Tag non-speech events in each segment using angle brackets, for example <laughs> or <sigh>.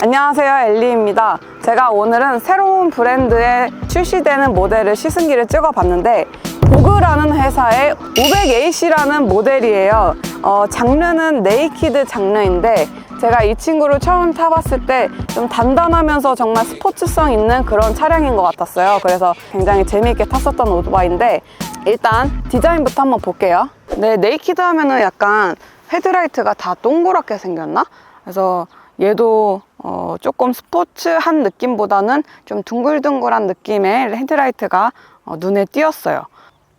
안녕하세요 엘리입니다. 제가 오늘은 새로운 브랜드에 출시되는 모델을 시승기를 찍어봤는데 보그라는 회사의 500AC라는 모델이에요. 어, 장르는 네이키드 장르인데 제가 이 친구를 처음 타봤을 때 좀 단단하면서 정말 스포츠성 있는 그런 차량인 것 같았어요. 그래서 굉장히 재미있게 탔었던 오토바이인데 일단 디자인부터 한번 볼게요. 네 네이키드 하면은 약간 헤드라이트가 다 동그랗게 생겼나? 그래서 얘도 어, 조금 스포츠한 느낌보다는 좀 둥글둥글한 느낌의 헤드라이트가 어, 눈에 띄었어요.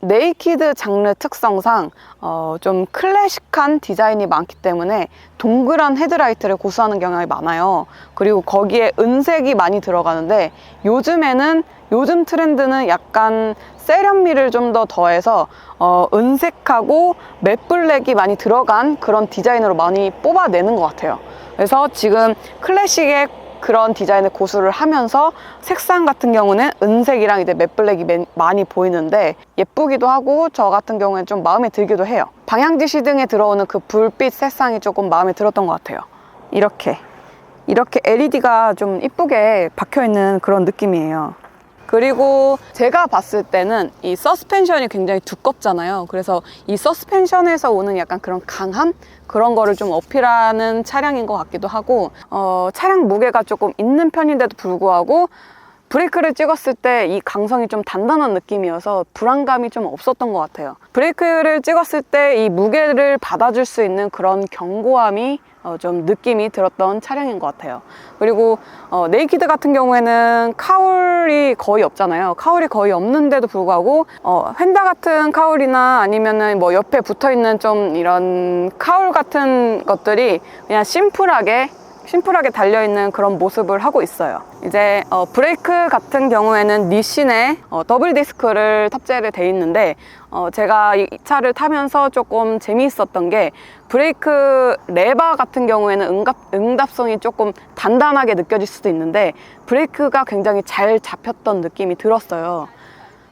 네이키드 장르 특성상 어, 좀 클래식한 디자인이 많기 때문에 동그란 헤드라이트를 고수하는 경향이 많아요. 그리고 거기에 은색이 많이 들어가는데 요즘에는 요즘 트렌드는 약간 세련미를 좀 더 더해서 어, 은색하고 맷블랙이 많이 들어간 그런 디자인으로 많이 뽑아내는 것 같아요. 그래서 지금 클래식의 그런 디자인을 고수를 하면서 색상 같은 경우는 은색이랑 이제 맷블랙이 맨- 많이 보이는데 예쁘기도 하고 저 같은 경우에는 좀 마음에 들기도 해요. 방향지 시등에 들어오는 그 불빛 색상이 조금 마음에 들었던 것 같아요. 이렇게 이렇게 LED가 좀 이쁘게 박혀 있는 그런 느낌이에요. 그리고 제가 봤을 때는 이 서스펜션이 굉장히 두껍잖아요. 그래서 이 서스펜션에서 오는 약간 그런 강함? 그런 거를 좀 어필하는 차량인 것 같기도 하고, 어, 차량 무게가 조금 있는 편인데도 불구하고, 브레이크를 찍었을 때 이 강성이 좀 단단한 느낌이어서 불안감이 좀 없었던 것 같아요. 브레이크를 찍었을 때 이 무게를 받아줄 수 있는 그런 견고함이 어, 좀 느낌이 들었던 차량인 것 같아요. 그리고 어, 네이키드 같은 경우에는 카울이 거의 없잖아요. 카울이 거의 없는데도 불구하고 어, 휀다 같은 카울이나 아니면은 뭐 옆에 붙어 있는 좀 이런 카울 같은 것들이 그냥 심플하게 심플하게 달려있는 그런 모습을 하고 있어요. 이제 어, 브레이크 같은 경우에는 니신에 어, 더블 디스크를 탑재를 돼 있는데 어, 제가 이 차를 타면서 조금 재미있었던 게 브레이크 레바 같은 경우에는 응답, 응답성이 조금 단단하게 느껴질 수도 있는데 브레이크가 굉장히 잘 잡혔던 느낌이 들었어요.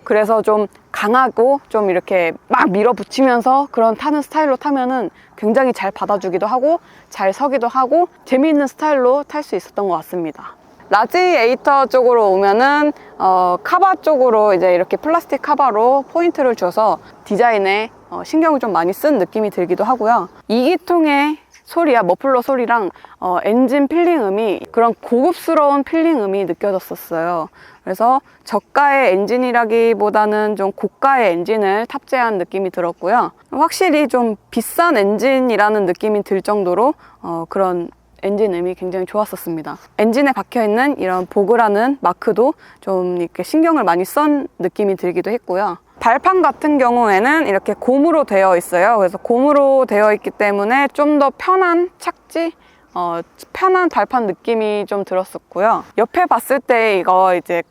그래서 좀 강하고 좀 이렇게 막 밀어붙이면서 그런 타는 스타일로 타면은 굉장히 잘 받아주기도 하고 잘 서기도 하고 재미있는 스타일로 탈 수 있었던 것 같습니다. 라지 에이터 쪽으로 오면은 어, 카바 쪽으로 이제 이렇게 플라스틱 카바로 포인트를 줘서 디자인에 어, 신경을 좀 많이 쓴 느낌이 들기도 하고요. 이기통의 소리야 머플러 소리랑 어, 엔진 필링음이 그런 고급스러운 필링음이 느껴졌었어요. 그래서 저가의 엔진이라기보다는 좀 고가의 엔진을 탑재한 느낌이 들었고요. 확실히 좀 비싼 엔진이라는 느낌이 들 정도로 어, 그런 엔진음이 굉장히 좋았었습니다. 엔진에 박혀 있는 이런 보그라는 마크도 좀 이렇게 신경을 많이 쓴 느낌이 들기도 했고요. 발판 같은 경우에는 이렇게 곰으로 되어 있어요. 그래서 곰으로 되어 있기 때문에 좀 더 편한 착지, 어, 편한 발판 느낌이 좀 들었었고요. 옆에 봤을 때 이거 이제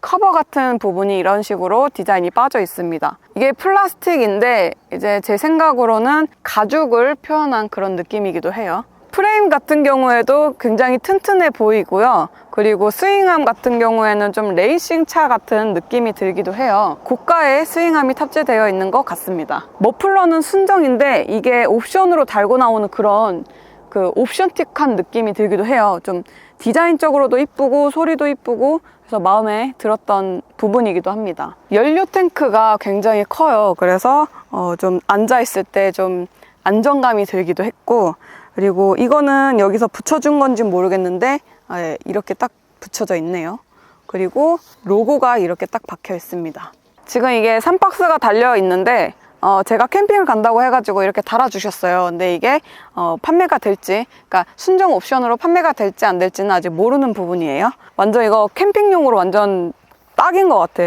커버 같은 부분이 이런 식으로 디자인이 빠져 있습니다. 이게 플라스틱인데 이제 제 생각으로는 가죽을 표현한 그런 느낌이기도 해요. 프레임 같은 경우에도 굉장히 튼튼해 보이고요. 그리고 스윙암 같은 경우에는 좀 레이싱 차 같은 느낌이 들기도 해요. 고가의 스윙암이 탑재되어 있는 것 같습니다. 머플러는 순정인데 이게 옵션으로 달고 나오는 그런 그 옵션틱한 느낌이 들기도 해요. 좀 디자인적으로도 이쁘고 소리도 이쁘고 그래서 마음에 들었던 부분이기도 합니다. 연료 탱크가 굉장히 커요. 그래서 어, 좀 앉아 있을 때 좀 안정감이 들기도 했고 그리고 이거는 여기서 붙여준 건지 모르겠는데 아, 예, 이렇게 딱 붙여져 있네요. 그리고 로고가 이렇게 딱 박혀 있습니다. 지금 이게 3박스가 달려 있는데 어, 제가 캠핑을 간다고 해가지고 이렇게 달아주셨어요. 근데 이게 어, 판매가 될지, 그러니까 순정 옵션으로 판매가 될지 안 될지는 아직 모르는 부분이에요. 완전 이거 캠핑용으로 완전 딱인 것 같아.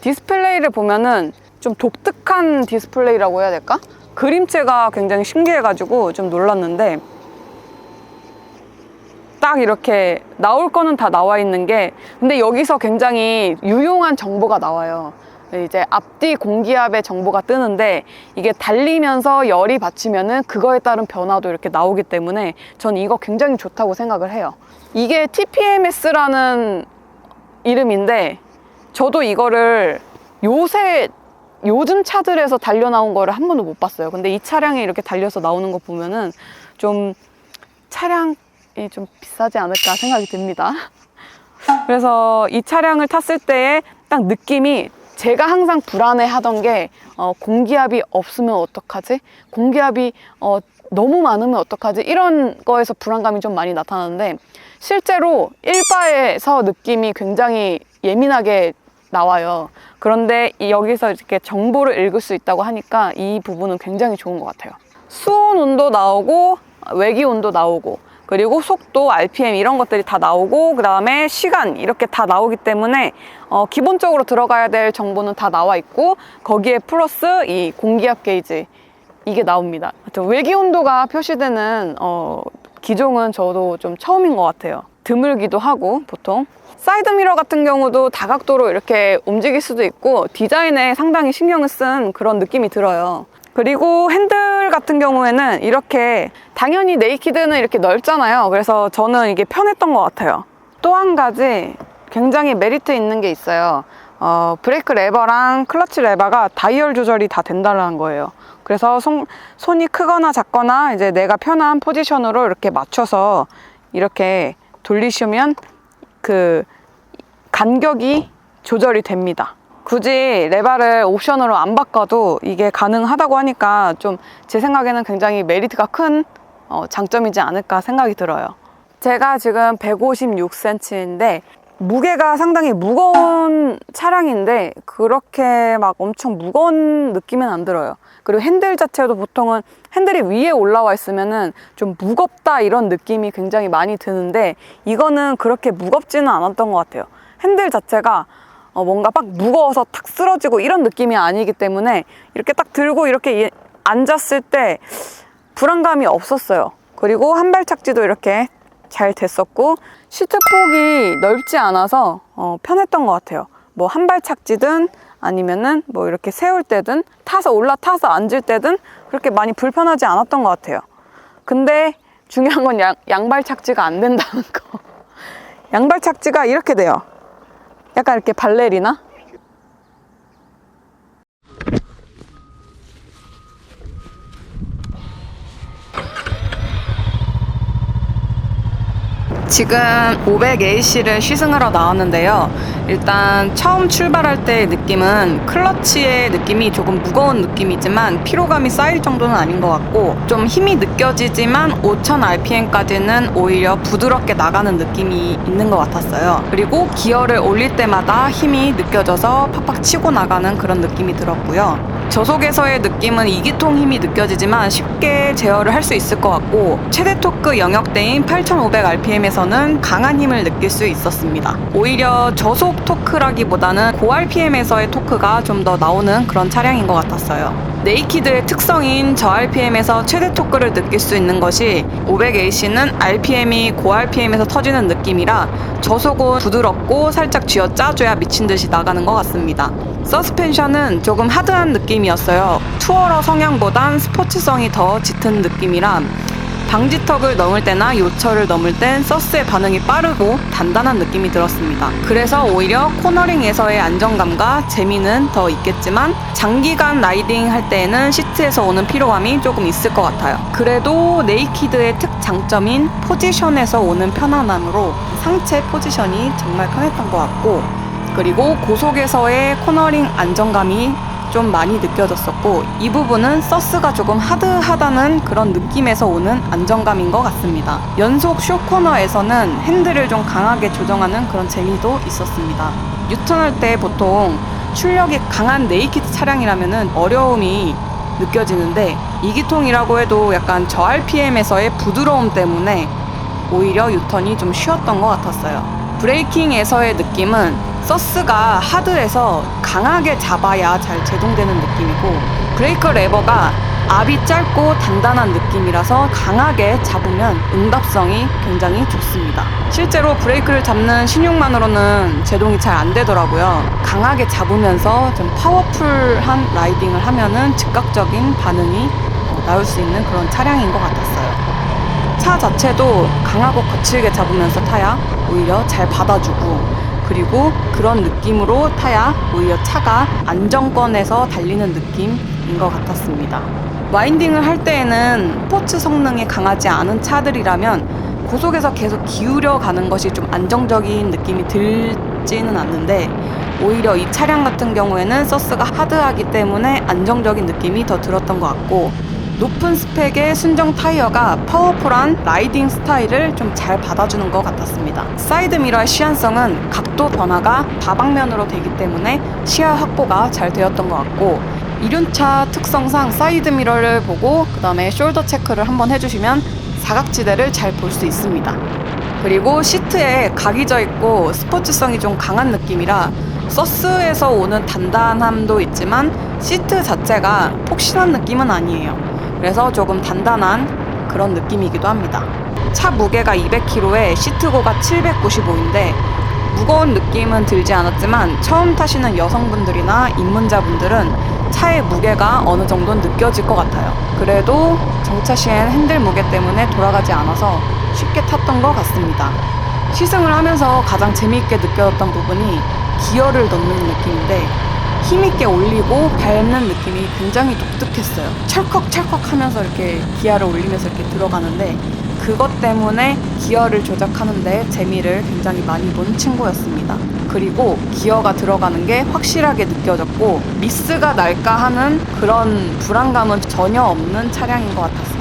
디스플레이를 보면은 좀 독특한 디스플레이라고 해야 될까? 그림체가 굉장히 신기해가지고 좀 놀랐는데 딱 이렇게 나올 거는 다 나와 있는 게 근데 여기서 굉장히 유용한 정보가 나와요. 이제 앞뒤 공기압의 정보가 뜨는데 이게 달리면서 열이 받치면은 그거에 따른 변화도 이렇게 나오기 때문에 전 이거 굉장히 좋다고 생각을 해요. 이게 TPMS라는 이름인데 저도 이거를 요새 요즘 차들에서 달려 나온 거를 한 번도 못 봤어요. 근데 이 차량이 이렇게 달려서 나오는 거 보면은 좀 차량 좀 비싸지 않을까 생각이 듭니다. <laughs> 그래서 이 차량을 탔을 때의 딱 느낌이 제가 항상 불안해 하던 게 어, 공기압이 없으면 어떡하지? 공기압이 어, 너무 많으면 어떡하지? 이런 거에서 불안감이 좀 많이 나타나는데 실제로 일바에서 느낌이 굉장히 예민하게 나와요. 그런데 이- 여기서 이렇게 정보를 읽을 수 있다고 하니까 이 부분은 굉장히 좋은 것 같아요. 수온 온도 나오고 외기 온도 나오고 그리고 속도, RPM 이런 것들이 다 나오고 그 다음에 시간 이렇게 다 나오기 때문에 어, 기본적으로 들어가야 될 정보는 다 나와 있고 거기에 플러스 이 공기압 게이지 이게 나옵니다. 외기 온도가 표시되는 어, 기종은 저도 좀 처음인 것 같아요. 드물기도 하고 보통 사이드 미러 같은 경우도 다각도로 이렇게 움직일 수도 있고 디자인에 상당히 신경을 쓴 그런 느낌이 들어요. 그리고 핸들 같은 경우에는 이렇게 당연히 네이키드는 이렇게 넓잖아요. 그래서 저는 이게 편했던 것 같아요. 또 한 가지 굉장히 메리트 있는 게 있어요. 어, 브레이크 레버랑 클러치 레버가 다이얼 조절이 다 된다는 거예요. 그래서 손, 손이 크거나 작거나 이제 내가 편한 포지션으로 이렇게 맞춰서 이렇게 돌리시면 그 간격이 조절이 됩니다. 굳이 레바를 옵션으로 안 바꿔도 이게 가능하다고 하니까 좀 제 생각에는 굉장히 메리트가 큰 어, 장점이지 않을까 생각이 들어요. 제가 지금 156cm인데 무게가 상당히 무거운 차량인데 그렇게 막 엄청 무거운 느낌은 안 들어요. 그리고 핸들 자체도 보통은 핸들이 위에 올라와 있으면은 좀 무겁다 이런 느낌이 굉장히 많이 드는데 이거는 그렇게 무겁지는 않았던 것 같아요. 핸들 자체가 어, 뭔가 막 무거워서 탁 쓰러지고 이런 느낌이 아니기 때문에 이렇게 딱 들고 이렇게 이- 앉았을 때 불안감이 없었어요. 그리고 한발 착지도 이렇게 잘 됐었고 시트 폭이 넓지 않아서 어, 편했던 것 같아요. 뭐 한 발 착지든 아니면은 뭐 이렇게 세울 때든 타서 올라타서 앉을 때든 그렇게 많이 불편하지 않았던 것 같아요. 근데 중요한 건 양, 양발 착지가 안 된다는 거. <laughs> 양발 착지가 이렇게 돼요. 약간 이렇게 발레리나? 지금 500AC를 시승하러 나왔는데요. 일단 처음 출발할 때의 느낌은 클러치의 느낌이 조금 무거운 느낌이지만 피로감이 쌓일 정도는 아닌 것 같고 좀 힘이 느껴지지만 5000rpm까지는 오히려 부드럽게 나가는 느낌이 있는 것 같았어요. 그리고 기어를 올릴 때마다 힘이 느껴져서 팍팍 치고 나가는 그런 느낌이 들었고요. 저속에서의 느낌은 2기통 힘이 느껴지지만 쉽게 제어를 할 수 있을 것 같고 최대 토크 영역대인 8500rpm에서는 강한 힘을 느낄 수 있었습니다. 오히려 저속 토크라기보다는 고 rpm에서의 토크가 좀 더 나오는 그런 차량인 것 같았어요. 네이키드의 특성인 저 RPM에서 최대 토크를 느낄 수 있는 것이 500AC는 RPM이 고 RPM에서 터지는 느낌이라 저속은 부드럽고 살짝 쥐어 짜줘야 미친 듯이 나가는 것 같습니다. 서스펜션은 조금 하드한 느낌이었어요. 투어러 성향보단 스포츠성이 더 짙은 느낌이라 방지턱을 넘을 때나 요철을 넘을 땐 서스의 반응이 빠르고 단단한 느낌이 들었습니다. 그래서 오히려 코너링에서의 안정감과 재미는 더 있겠지만 장기간 라이딩 할 때에는 시트에서 오는 피로감이 조금 있을 것 같아요. 그래도 네이키드의 특장점인 포지션에서 오는 편안함으로 상체 포지션이 정말 편했던 것 같고 그리고 고속에서의 코너링 안정감이 좀 많이 느껴졌었고 이 부분은 서스가 조금 하드하다는 그런 느낌에서 오는 안정감인 것 같습니다. 연속 쇼코너에서는 핸들을 좀 강하게 조정하는 그런 재미도 있었습니다. 유턴할 때 보통 출력이 강한 네이키드 차량이라면 어려움이 느껴지는데 이기통이라고 해도 약간 저 RPM에서의 부드러움 때문에 오히려 유턴이 좀 쉬웠던 것 같았어요. 브레이킹에서의 느낌은 서스가 하드해서 강하게 잡아야 잘 제동되는 느낌이고 브레이크 레버가 압이 짧고 단단한 느낌이라서 강하게 잡으면 응답성이 굉장히 좋습니다. 실제로 브레이크를 잡는 신용만으로는 제동이 잘 안 되더라고요. 강하게 잡으면서 좀 파워풀한 라이딩을 하면은 즉각적인 반응이 나올 수 있는 그런 차량인 것 같았어요. 차 자체도 강하고 거칠게 잡으면서 타야 오히려 잘 받아주고 그리고 그런 느낌으로 타야 오히려 차가 안정권에서 달리는 느낌인 것 같았습니다. 와인딩을 할 때에는 스포츠 성능이 강하지 않은 차들이라면 고속에서 계속 기울여 가는 것이 좀 안정적인 느낌이 들지는 않는데 오히려 이 차량 같은 경우에는 서스가 하드하기 때문에 안정적인 느낌이 더 들었던 것 같고 높은 스펙의 순정 타이어가 파워풀한 라이딩 스타일을 좀 잘 받아주는 것 같았습니다. 사이드 미러의 시안성은 각도 변화가 다방면으로 되기 때문에 시야 확보가 잘 되었던 것 같고 이륜차 특성상 사이드 미러를 보고 그 다음에 숄더 체크를 한번 해주시면 사각지대를 잘 볼 수 있습니다. 그리고 시트에 각이 져 있고 스포츠성이 좀 강한 느낌이라 서스에서 오는 단단함도 있지만 시트 자체가 폭신한 느낌은 아니에요. 그래서 조금 단단한 그런 느낌이기도 합니다. 차 무게가 200kg에 시트고가 795인데 무거운 느낌은 들지 않았지만 처음 타시는 여성분들이나 입문자분들은 차의 무게가 어느 정도 느껴질 것 같아요. 그래도 정차 시엔 핸들 무게 때문에 돌아가지 않아서 쉽게 탔던 것 같습니다. 시승을 하면서 가장 재미있게 느껴졌던 부분이 기어를 넣는 느낌인데 힘있게 올리고 밟는 느낌이 굉장히 독특했어요. 철컥철컥 하면서 이렇게 기아를 올리면서 이렇게 들어가는데 그것 때문에 기어를 조작하는데 재미를 굉장히 많이 본 친구였습니다. 그리고 기어가 들어가는 게 확실하게 느껴졌고 미스가 날까 하는 그런 불안감은 전혀 없는 차량인 것 같았습니다.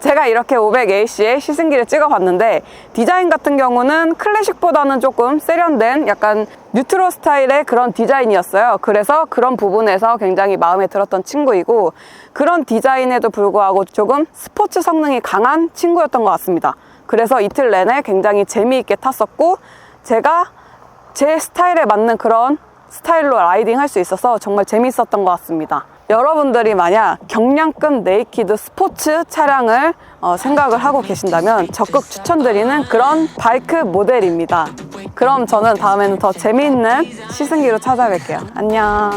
제가 이렇게 500AC의 시승기를 찍어봤는데 디자인 같은 경우는 클래식보다는 조금 세련된 약간 뉴트로 스타일의 그런 디자인이었어요. 그래서 그런 부분에서 굉장히 마음에 들었던 친구이고 그런 디자인에도 불구하고 조금 스포츠 성능이 강한 친구였던 것 같습니다. 그래서 이틀 내내 굉장히 재미있게 탔었고 제가 제 스타일에 맞는 그런 스타일로 라이딩 할 수 있어서 정말 재밌었던 것 같습니다. 여러분들이 만약 경량급 네이키드 스포츠 차량을 어, 생각을 하고 계신다면 적극 추천드리는 그런 바이크 모델입니다. 그럼 저는 다음에는 더 재미있는 시승기로 찾아뵐게요. 안녕.